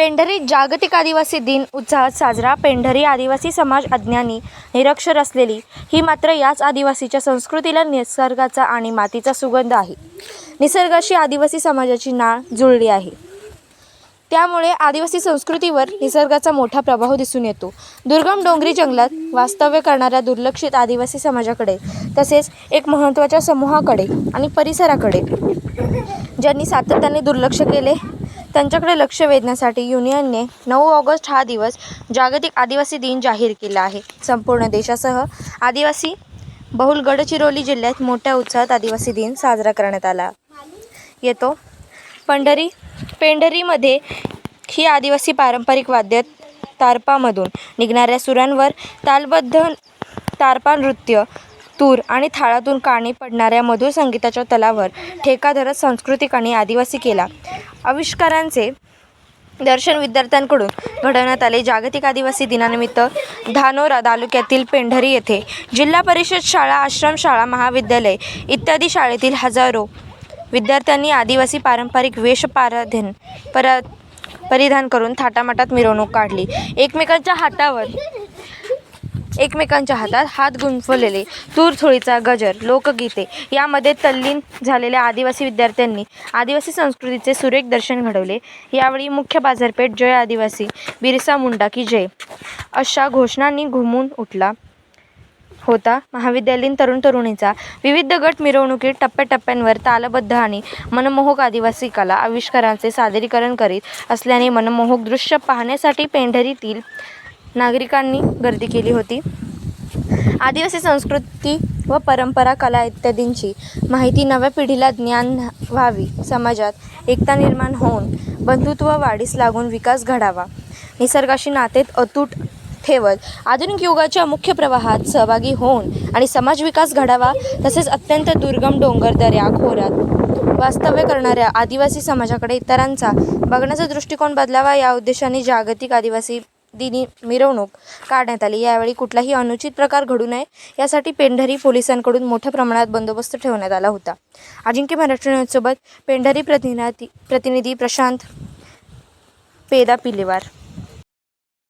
पेंढरी जागतिक आदिवासी दिन उत्साहात साजरा. पेंढरी आदिवासी समाज अज्ञानी निरक्षर असलेली ही मात्र याच आदिवासीच्या संस्कृतीला निसर्गाचा आणि मातीचा सुगंध आहे. निसर्गाशी आदिवासी समाजाची नाळ जुळली आहे. त्यामुळे आदिवासी संस्कृतीवर निसर्गाचा मोठा प्रभाव दिसून येतो. दुर्गम डोंगरी जंगलात वास्तव्य करणाऱ्या दुर्लक्षित आदिवासी समाजाकडे तसेच एक महत्त्वाच्या समूहाकडे आणि परिसराकडे ज्यांनी सातत्याने दुर्लक्ष केले त्यांच्याकडे लक्ष वेधण्यासाठी युनियनने नऊ ऑगस्ट हा दिवस जागतिक आदिवासी दिन जाहीर केला आहे. संपूर्ण देशासह आदिवासी बहुल गडचिरोली जिल्ह्यात मोठ्या उत्साहात आदिवासी दिन साजरा करण्यात आला. येतो. पंढरी पेंढरीमध्ये ही आदिवासी पारंपरिक वाद्य तारपामधून निघणाऱ्या सुरांवर तालबद्ध तारपा नृत्य तूर आणि थाळातून काणी पडणाऱ्या मधुर संगीताच्या तलावर ठेका धरत सांस्कृतिक आणि आदिवासी केला. आविष्कारांचे दर्शन विद्यार्थ्यांकडून घडवण्यात आले. जागतिक आदिवासी दिनानिमित्त धानोरा तालुक्यातील पेंढरी येथे जिल्हा परिषद शाळा आश्रमशाळा महाविद्यालय इत्यादी शाळेतील हजारो विद्यार्थ्यांनी आदिवासी पारंपरिक वेशपाराधन परा परिधान करून थाटामाटात मिरवणूक काढली. एकमेकांच्या हातावर एकमेकांच्या हातात हात गुंफलेले तूर थोळीचा गजर लोकगीते. यामध्ये तल्लीन झालेल्या आदिवासी विद्यार्थ्यांनी आदिवासी संस्कृतीचे सुरेख दर्शन घडवले. यावेळी मुख्य बाजारपेठ जय आदिवासी बिरसा मुंडा की जय. अशा घोषणांनी घुमून उठला होता महाविद्यालयीन तरुण तरुणीचा. विविध गट मिरवणुकीत टप्प्याटप्प्यांवर तालबद्ध आणि मनमोहक आदिवासी कला आविष्कारांचे सादरीकरण करीत असल्याने मनमोहक दृश्य पाहण्यासाठी पेंढरीतील नागरिकांनी गर्दी केली होती. आदिवासी संस्कृती व परंपरा कला इत्यादींची माहिती नव्या पिढीला ज्ञान व्हावी. समाजात एकता निर्माण होऊन बंधुत्व वाढीस लागून विकास घडावा. निसर्गाशी नातेत अतूट ठेवत आधुनिक युगाच्या मुख्य प्रवाहात सहभागी होऊन आणि समाज विकास घडावा तसेच अत्यंत दुर्गम डोंगर दऱ्या खोऱ्यात वास्तव्य करणाऱ्या आदिवासी समाजाकडे इतरांचा बघण्याचा दृष्टिकोन बदलावा या उद्देशाने जागतिक आदिवासी दिनी मिरवणूक काढण्यात आली. यावेळी कुठलाही अनुचित प्रकार घडू नये यासाठी पेंढरी पोलिसांकडून मोठ्या प्रमाणात बंदोबस्त ठेवण्यात आला होता. अजिंक्य महाराष्ट्र न्यूजसोबत पेंढरी प्रतिनिधी प्रतिनिधी प्रशांत पेदा पिलेवार